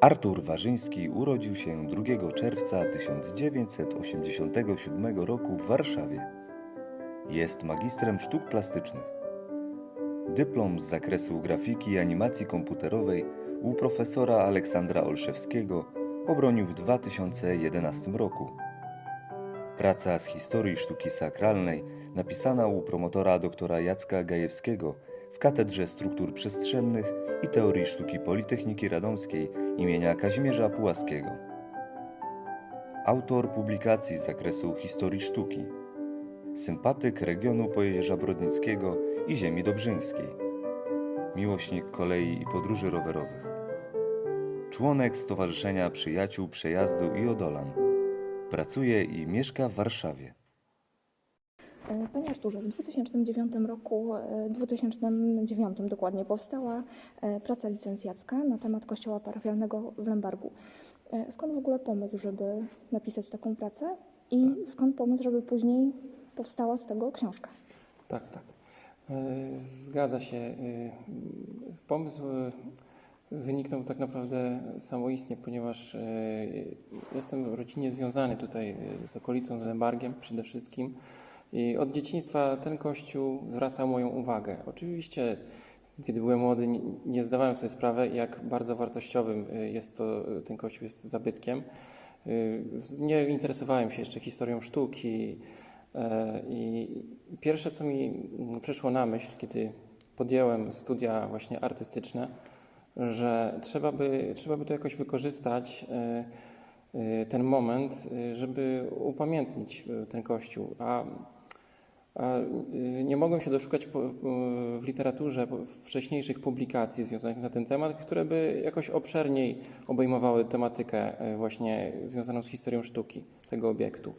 Artur Warzyński urodził się 2 czerwca 1987 roku w Warszawie. Jest magistrem sztuk plastycznych. Dyplom z zakresu grafiki i animacji komputerowej u profesora Aleksandra Olszewskiego obronił w 2011 roku. Praca z historii sztuki sakralnej napisana u promotora doktora Jacka Gajewskiego w Katedrze Struktur Przestrzennych i Teorii Sztuki Politechniki Radomskiej imienia Kazimierza Pułaskiego. Autor publikacji z zakresu historii sztuki. Sympatyk regionu Pojezierza Brodnickiego i ziemi dobrzyńskiej. Miłośnik kolei i podróży rowerowych. Członek Stowarzyszenia Przyjaciół Przejazdu i Odolan. Pracuje i mieszka w Warszawie. E, Panie Arturze, w 2009 roku, e, 2009 dokładnie, powstała e, praca licencjacka na temat kościoła parafialnego w Lembargu. E, Skąd w ogóle pomysł, żeby napisać taką pracę i skąd pomysł, żeby później powstała z tego książka? Tak, tak. E, Zgadza się. E, Pomysł e, wyniknął tak naprawdę samoistnie, ponieważ e, jestem rodzinnie związany tutaj e, z okolicą, z Lembargiem przede wszystkim. I od dzieciństwa ten kościół zwracał moją uwagę. Oczywiście, kiedy byłem młody, nie- zdawałem sobie sprawy, jak bardzo wartościowym e, jest to, ten kościół jest zabytkiem. E, Nie interesowałem się jeszcze historią sztuki, I pierwsze, co mi mm, przyszło na myśl, kiedy podjąłem studia właśnie artystyczne, że trzeba by, trzeba by to jakoś wykorzystać, ten moment, żeby upamiętnić ten kościół. A, e, nie mogłem się doszukać po- w literaturze wcześniejszych publikacji związanych na ten temat, które by jakoś obszerniej obejmowały tematykę e, właśnie związaną z historią sztuki tego obiektu.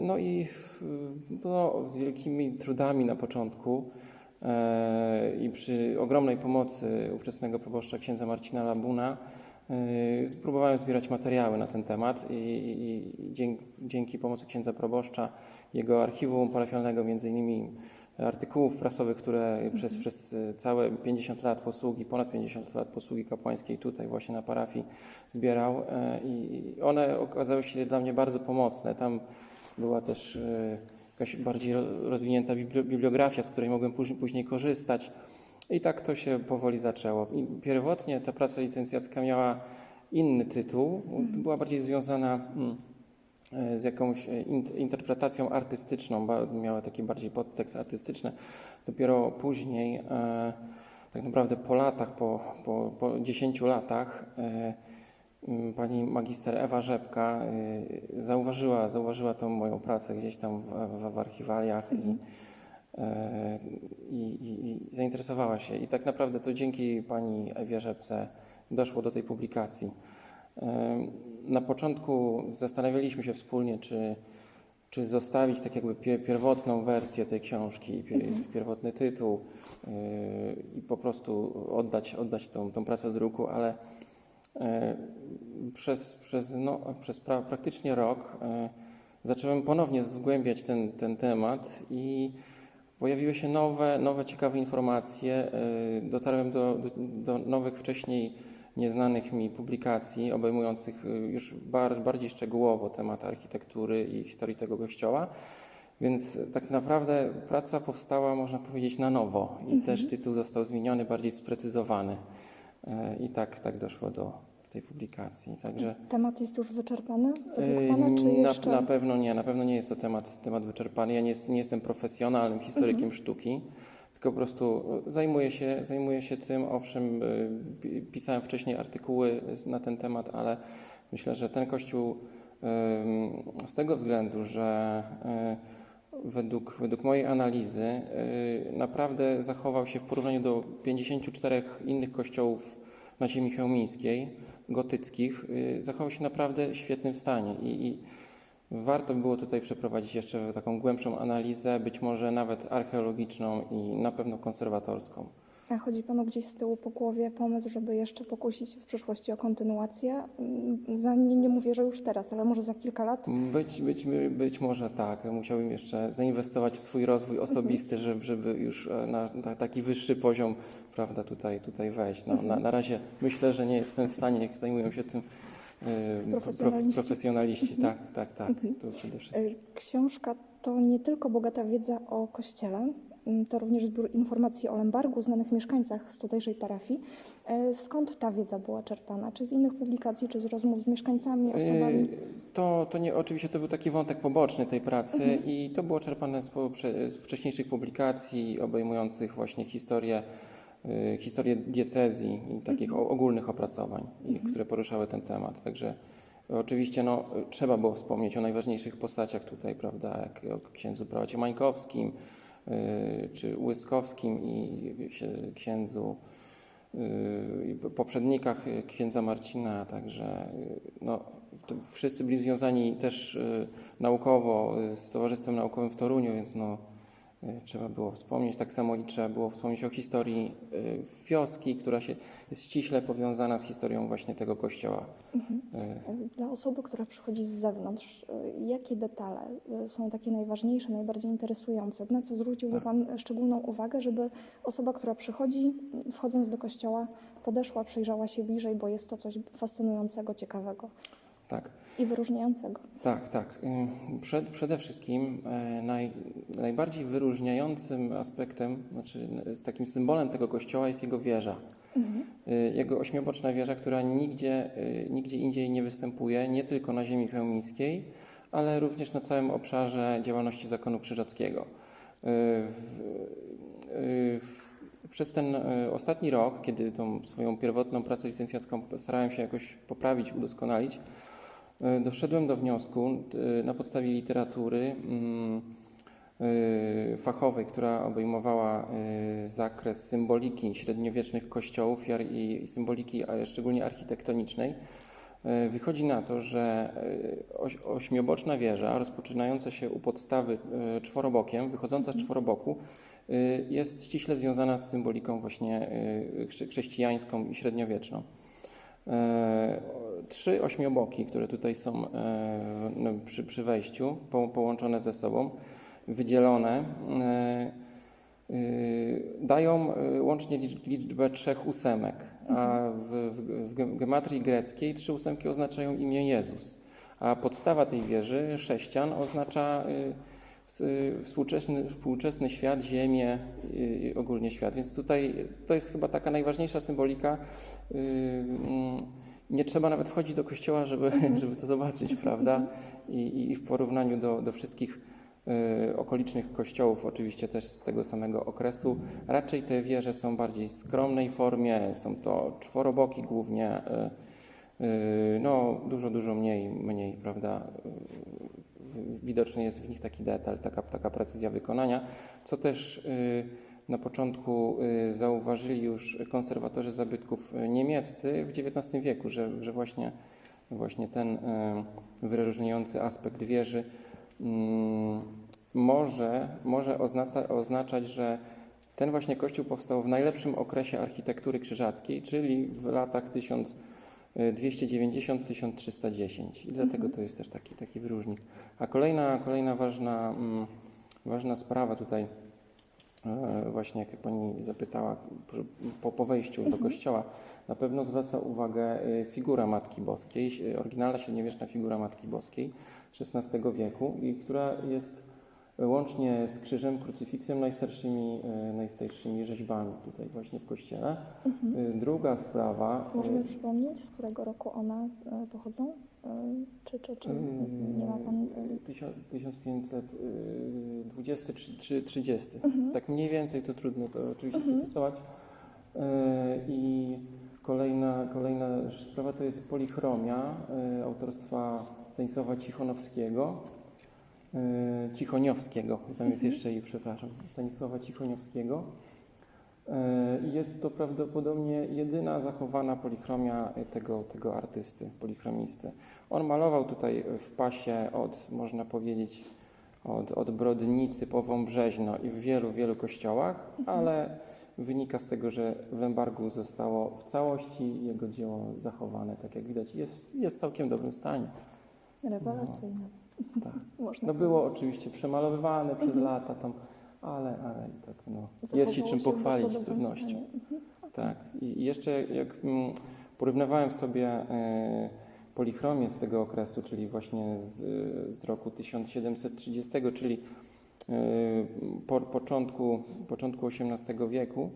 No i no, z wielkimi trudami na początku i przy ogromnej pomocy ówczesnego proboszcza księdza Marcina Labuna spróbowałem zbierać materiały na ten temat i, i, i dzięki, pomocy księdza proboszcza, jego archiwum parafialnego, między innymi artykułów prasowych, które przez, przez całe 50 lat posługi, ponad 50 lat posługi kapłańskiej tutaj właśnie na parafii zbierał e, i one okazały się dla mnie bardzo pomocne. Tam była też jakaś bardziej ro- rozwinięta bibli- bibliografia, z której mogłem później korzystać. I tak to się powoli zaczęło. Pierwotnie ta praca licencjacka miała inny tytuł, była bardziej związana mm, e, z jakąś e, in- interpretacją artystyczną, miała taki bardziej podtekst artystyczny. Dopiero później, e, tak naprawdę po latach, po, po, po 10 latach, pani magister Ewa Rzepka zauważyła, zauważyła tą moją pracę gdzieś tam w, w, w archiwaliach i, i, i, i zainteresowała się. I tak naprawdę to dzięki pani Ewie Rzepce doszło do tej publikacji. Na początku zastanawialiśmy się wspólnie, czy, czy zostawić tak jakby pie- pierwotną wersję tej książki, pie- pierwotny tytuł yy, i po prostu oddać, oddać tą, tą pracę do druku, ale e, przez, przez, no, przez pra, praktycznie rok e, zacząłem ponownie zgłębiać ten, ten temat i pojawiły się nowe, nowe ciekawe informacje. E, Dotarłem do, do, do nowych, wcześniej nieznanych mi publikacji obejmujących e, już bar, bardziej szczegółowo temat architektury i historii tego kościoła. Więc tak naprawdę praca powstała, można powiedzieć, na nowo i też tytuł został zmieniony, bardziej sprecyzowany. E, I tak, tak doszło do, do tej publikacji. Także Temat jest już wyczerpany według Pana, czy na, jeszcze? na pewno nie, na pewno nie jest to temat, temat wyczerpany. Ja nie, jest, nie jestem profesjonalnym historykiem sztuki, tylko po prostu y, zajmuję się, zajmuję się tym. Owszem, pi- pisałem wcześniej artykuły na ten temat, ale myślę, że ten kościół z tego względu, że y, według, według mojej analizy naprawdę zachował się w porównaniu do 54 innych kościołów na ziemi chełmińskiej, gotyckich, y, zachował się naprawdę w świetnym stanie i, i warto było tutaj przeprowadzić jeszcze taką głębszą analizę, być może nawet archeologiczną i na pewno konserwatorską. A chodzi Panu gdzieś z tyłu po głowie pomysł, żeby jeszcze pokusić w przyszłości o kontynuację? Mm, Za, nie, nie mówię, że już teraz, ale może za kilka lat? Być, być, być może tak. Musiałbym jeszcze zainwestować w swój rozwój osobisty, żeby, żeby już e, na, na taki wyższy poziom prawda, tutaj, tutaj wejść. No, na, na razie myślę, że nie jestem w stanie, jak zajmują się tym Profesjonaliści. prof- profesjonaliści. Tak, tak, tak. To przede wszystkim. E, Książka to nie tylko bogata wiedza o kościele, m, to również zbiór informacji o Lembargu, znanych mieszkańcach z tutejszej parafii. E, Skąd ta wiedza była czerpana? Czy z innych publikacji, czy z rozmów z mieszkańcami, osobami? Yy, To, to nie, oczywiście to był taki wątek poboczny tej pracy i to było czerpane z, z wcześniejszych publikacji obejmujących właśnie historię, historię diecezji i takich o- ogólnych opracowań, i, które poruszały ten temat. Także oczywiście no, trzeba było wspomnieć o najważniejszych postaciach tutaj, prawda, jak o księdzu prałacie Mańkowskim, yy, czy Łyskowskim i księ- księdzu y, poprzednikach y, księdza Marcina, także y, no, wszyscy byli związani też y, naukowo y, z Towarzystwem Naukowym w Toruniu, więc no, y, trzeba było wspomnieć. Tak samo i trzeba było wspomnieć o historii y, wioski, która się, jest ściśle powiązana z historią właśnie tego kościoła. Y, Dla osoby, która przychodzi z zewnątrz, y, jakie detale y, są takie najważniejsze, najbardziej interesujące? Na co zwróciłby Pan szczególną uwagę, żeby osoba, która przychodzi, y, wchodząc do kościoła, podeszła, przyjrzała się bliżej, bo jest to coś fascynującego, ciekawego Tak. i wyróżniającego? Tak, tak. Y, Przed, przede wszystkim naj, najbardziej wyróżniającym aspektem, znaczy z takim symbolem tego kościoła jest jego wieża. Y, Jego ośmioboczna wieża, która nigdzie, y, nigdzie indziej nie występuje, nie tylko na ziemi chełmińskiej, ale również na całym obszarze działalności zakonu krzyżackiego. Y, W, y, w, przez ten ostatni rok, kiedy tą swoją pierwotną pracę licencjacką starałem się jakoś poprawić, udoskonalić, doszedłem do wniosku na podstawie literatury mm, fachowej, która obejmowała y, zakres symboliki średniowiecznych kościołów i symboliki szczególnie architektonicznej. Y, Wychodzi na to, że y, oś, ośmioboczna wieża, rozpoczynająca się u podstawy y, czworobokiem, wychodząca z czworoboku, y, jest ściśle związana z symboliką właśnie y, chrze- chrześcijańską i średniowieczną. Trzy ośmioboki, które tutaj są no, przy, przy wejściu, po, połączone ze sobą, wydzielone, e, y, dają e, łącznie licz- liczbę trzech ósemek, a w, w, w ge- gematrii greckiej trzy ósemki oznaczają imię Jezus, a podstawa tej wieży, sześcian, oznacza y, y, współczesny, współczesny świat, Ziemię, ogólnie świat. Więc tutaj to jest chyba taka najważniejsza symbolika. y, mm, Nie trzeba nawet wchodzić do kościoła, żeby, żeby to zobaczyć, prawda? I, i- w porównaniu do, do wszystkich okolicznych kościołów, oczywiście też z tego samego okresu, raczej te wieże są bardziej w skromnej formie, są to czworoboki głównie, y, y, no dużo, dużo mniej, mniej, prawda? Y, Widoczny jest w nich taki detal, taka, taka precyzja wykonania, co też y, na początku y, zauważyli już konserwatorzy zabytków y, niemieccy w XIX wieku, że, że właśnie, właśnie ten y, wyróżniający aspekt wieży może, może oznacza, oznaczać, że ten właśnie kościół powstał w najlepszym okresie architektury krzyżackiej, czyli w latach 1290-1310 i dlatego to jest też taki, taki wyróżnik. A kolejna, kolejna ważna, mm, ważna sprawa tutaj, właśnie jak pani zapytała po, po wejściu do kościoła, na pewno zwraca uwagę e, figura Matki Boskiej, e, oryginalna średniowieczna figura Matki Boskiej XVI wieku, i która jest łącznie z krzyżem, krucyfiksem najstarszymi, e, najstarszymi rzeźbami tutaj właśnie w kościele. E, Druga sprawa. e, Możemy przypomnieć, z którego roku one pochodzą? Czy, czy, czy nie ma Pan... e, 1520-30. Tak mniej więcej to trudno to oczywiście. E, I kolejna, kolejna sprawa to jest polichromia autorstwa Stanisława Cichonowskiego. E, Cichoniowskiego, tam jest jeszcze i przepraszam, Stanisława Cichoniowskiego. E, jest to prawdopodobnie jedyna zachowana polichromia tego, tego artysty, polichromisty. On malował tutaj w pasie od, można powiedzieć, od, od Brodnicy po Wąbrzeźno i w wielu, wielu kościołach, ale wynika z tego, że w Lembargu zostało w całości jego dzieło zachowane, tak jak widać. Jest, jest w całkiem dobrym stanie. Rewelacyjne. Tak. Można No było powiedzieć. oczywiście przemalowywane przez lata tam, ale, ale i tak no, jest się czym pochwalić z pewnością. Mhm. Tak. I jeszcze jak mm, porównywałem sobie e, polichromię z tego okresu, czyli właśnie z, z roku 1730, czyli e, po początku, początku XVIII wieku,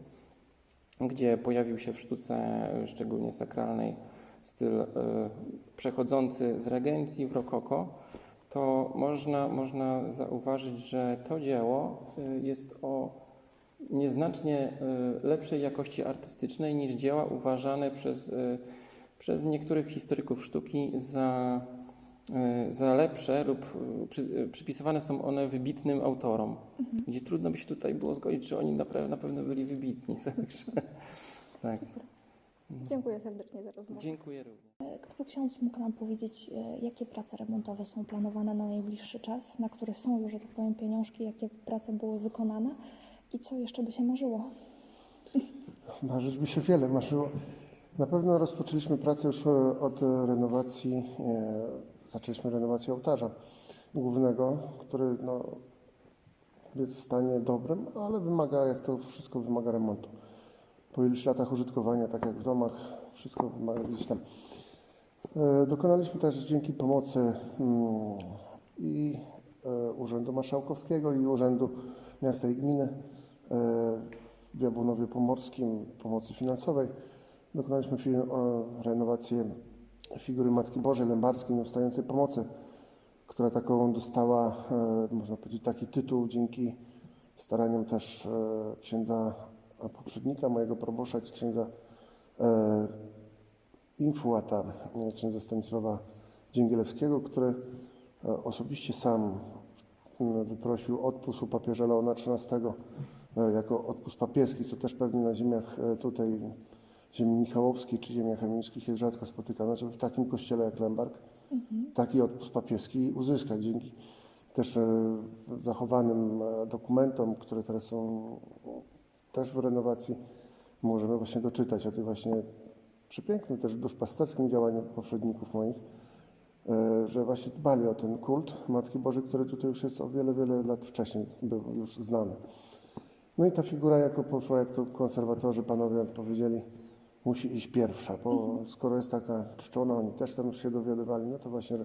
gdzie pojawił się w sztuce, szczególnie sakralnej, styl e, przechodzący z regencji w rokoko, to można, można zauważyć, że to dzieło e, jest o nieznacznie e, lepszej jakości artystycznej niż dzieła uważane przez, e, przez niektórych historyków sztuki za, za lepsze lub przy, przypisywane są one wybitnym autorom, gdzie trudno by się tutaj było zgodzić, że oni naprawdę na pewno byli wybitni. Także, tak. Dziękuję serdecznie za rozmowę. Dziękuję również. Gdyby ksiądz mógł nam powiedzieć, e, jakie prace remontowe są planowane na najbliższy czas, na które są już, że tak powiem, pieniążki, jakie prace były wykonane i co jeszcze by się marzyło? Marzyć by się wiele marzyło. Na pewno rozpoczęliśmy pracę już e, od e, renowacji, e, zaczęliśmy renowację ołtarza głównego, który no, jest w stanie dobrym, ale wymaga, jak to wszystko wymaga remontu. Po iluś latach użytkowania, tak jak w domach, wszystko wymaga gdzieś tam. E, Dokonaliśmy też dzięki pomocy mm, i e, Urzędu Marszałkowskiego i Urzędu Miasta i Gminy e, w Jabłonowie Pomorskim pomocy finansowej. Dokonaliśmy renowację figury Matki Bożej Lębarskiej Nieustającej Pomocy, która taką dostała, można powiedzieć, taki tytuł dzięki staraniom też księdza poprzednika mojego proboszcza, księdza e, Infuata, e, księdza Stanisława Dzięgielewskiego, który e, osobiście sam m, wyprosił odpust u papieża Leona XIII e, jako odpust papieski, co też pewnie na ziemiach tutaj, ziemi michałowskiej czy ziemiach emińskich jest rzadko spotykane, żeby w takim kościele jak Lemberg taki odpust papieski uzyskać dzięki też zachowanym dokumentom, które teraz są też w renowacji. Możemy właśnie doczytać o tym właśnie przepięknym też duszpasterskim działaniu poprzedników moich, e, że właśnie dbali o ten kult Matki Bożej, który tutaj już jest o wiele, wiele lat wcześniej był już znany. No i ta figura jako poszła, jak to konserwatorzy panowie powiedzieli, musi iść pierwsza, bo skoro jest taka czczona, oni też tam już się dowiadywali, no to właśnie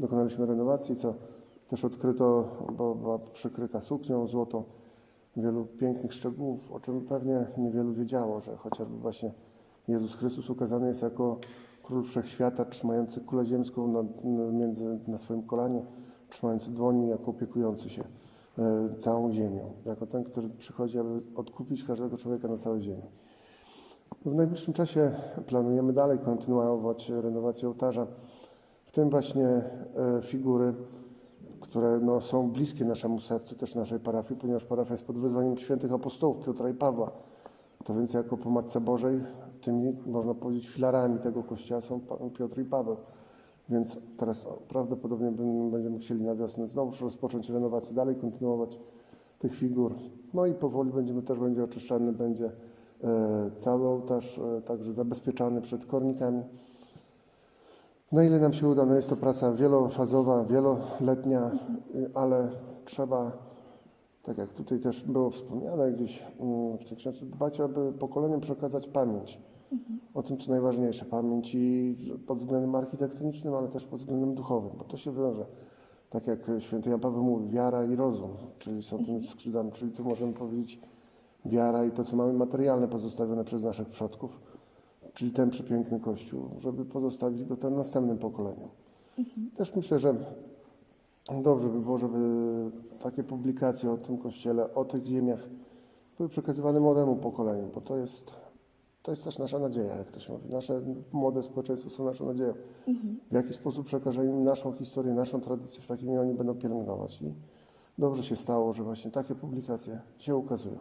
dokonaliśmy renowacji, co też odkryto, bo była przykryta suknią złotą, wielu pięknych szczegółów, o czym pewnie niewielu wiedziało, że chociażby właśnie Jezus Chrystus ukazany jest jako król wszechświata, trzymający kulę ziemską na, między, na swoim kolanie, trzymający dłoni jako opiekujący się e, całą ziemią, jako ten, który przychodzi, aby odkupić każdego człowieka na całej ziemi. W najbliższym czasie planujemy dalej kontynuować renowację ołtarza, w tym właśnie e, figury, które no, są bliskie naszemu sercu, też naszej parafii, ponieważ parafia jest pod wyzwaniem świętych apostołów Piotra i Pawła. To więc jako po Matce Bożej tymi, można powiedzieć, filarami tego kościoła są Piotr i Paweł. Więc teraz prawdopodobnie będziemy chcieli na wiosnę znowu rozpocząć renowację, dalej kontynuować tych figur. No i powoli będziemy też będzie oczyszczany, będzie e, cały ołtarz e, także zabezpieczany przed kornikami. Na ile nam się uda, no jest to praca wielofazowa, wieloletnia, ale trzeba, tak jak tutaj też było wspomniane gdzieś mm, w tej książce, dbać, aby pokoleniom przekazać pamięć. O tym, co najważniejsze. Pamięć i pod względem architektonicznym, ale też pod względem duchowym, bo to się wiąże, tak jak święty Jan Paweł mówi, wiara i rozum, czyli są tymi skrzydłami, czyli tu możemy powiedzieć wiara i to, co mamy materialne pozostawione przez naszych przodków, czyli ten przepiękny Kościół, żeby pozostawić go tym następnym pokoleniom. Też myślę, że dobrze by było, żeby takie publikacje o tym Kościele, o tych ziemiach były przekazywane młodemu pokoleniu, bo to jest, to jest też nasza nadzieja, jak to się mówi. Nasze młode społeczeństwo są naszą nadzieją. W jaki sposób przekażemy im naszą historię, naszą tradycję, w takim oni będą pielęgnować. I dobrze się stało, że właśnie takie publikacje się ukazują.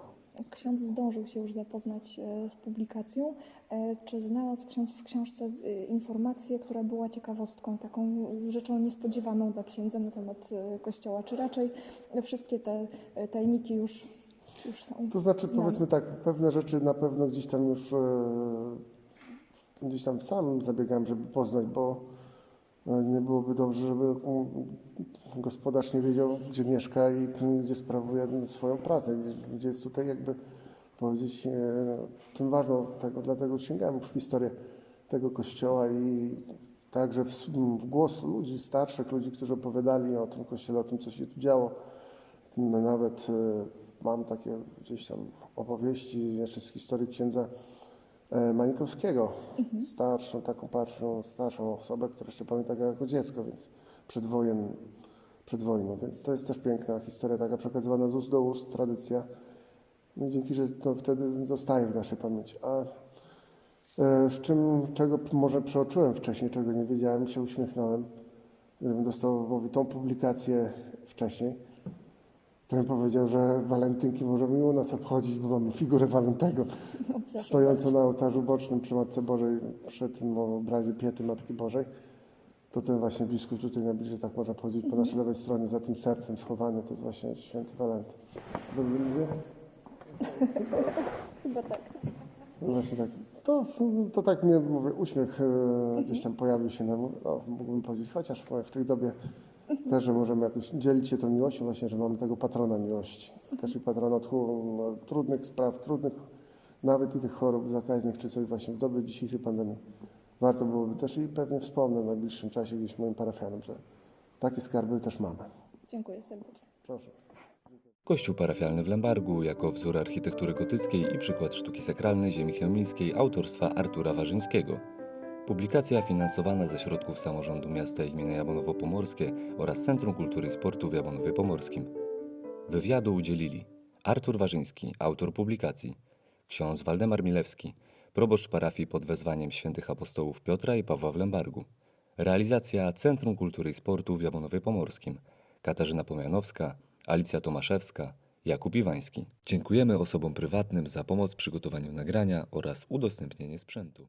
Ksiądz zdążył się już zapoznać e, z publikacją. E, Czy znalazł ksiądz w książce e, informację, która była ciekawostką, taką rzeczą niespodziewaną dla księdza na temat Kościoła? Czy raczej wszystkie te tajniki już, już są To znaczy, znane? powiedzmy tak, pewne rzeczy na pewno gdzieś tam już gdzieś tam sam zabiegałem, żeby poznać, bo nie byłoby dobrze, żeby mm, gospodarz nie wiedział, gdzie mieszka i gdzie sprawuje swoją pracę, gdzie, gdzie jest tutaj jakby powiedzieć e, tym ważną tego, dlatego sięgałem w historię tego kościoła i także w, w głos ludzi starszych, ludzi, którzy opowiadali o tym kościele, o tym, co się tu działo. No, Nawet e, mam takie gdzieś tam opowieści jeszcze z historii księdza e, Mańkowskiego. Starszą, taką starszą, starszą osobę, która jeszcze pamięta go jako dziecko, więc przed, wojen, przed wojną. Więc to jest też piękna historia, taka przekazywana z ust do ust, tradycja. No, dzięki, że to wtedy zostaje w naszej pamięci. A e, z czym, czego może przeoczyłem wcześniej, czego nie wiedziałem, się uśmiechnąłem. Gdybym dostał tą publikację wcześniej, bym powiedział, że walentynki możemy u nas obchodzić, bo mamy figurę Walentego stojącą na ołtarzu bocznym przy Matce Bożej, przy tym obrazie Piety Matki Bożej. To ten właśnie biskup tutaj najbliżej, tak można powiedzieć, po naszej lewej stronie, za tym sercem schowany, to jest właśnie święty Walentyn. Dobrze mówię? Chyba tak. No Właśnie tak. To, to tak mnie, mówię, uśmiech e, gdzieś tam pojawił się na, no, mógłbym powiedzieć, chociaż w tej dobie też, że możemy jakoś dzielić się tą miłością, właśnie, że mamy tego patrona miłości. Też i patrona tchu, no, trudnych spraw, trudnych, nawet i tych chorób zakaźnych, czy coś właśnie w dobie dzisiejszej pandemii. Warto byłoby też i pewnie wspomnę w najbliższym czasie gdzieś moim parafianom, że takie skarby też mamy. Dziękuję serdecznie. Proszę. Kościół parafialny w Lębargu jako wzór architektury gotyckiej i przykład sztuki sakralnej ziemi chełmińskiej autorstwa Artura Warzyńskiego. Publikacja finansowana ze środków samorządu miasta i gminy Jabonowo-Pomorskie oraz Centrum Kultury i Sportu w Jabonowie Pomorskim. Wywiadu udzielili Artur Warzyński, autor publikacji, ksiądz Waldemar Milewski, proboszcz parafii pod wezwaniem świętych apostołów Piotra i Pawła w Lębargu. Realizacja Centrum Kultury i Sportu w Jabonowie Pomorskim. Katarzyna Pomianowska, Alicja Tomaszewska, Jakub Iwański. Dziękujemy osobom prywatnym za pomoc w przygotowaniu nagrania oraz udostępnienie sprzętu.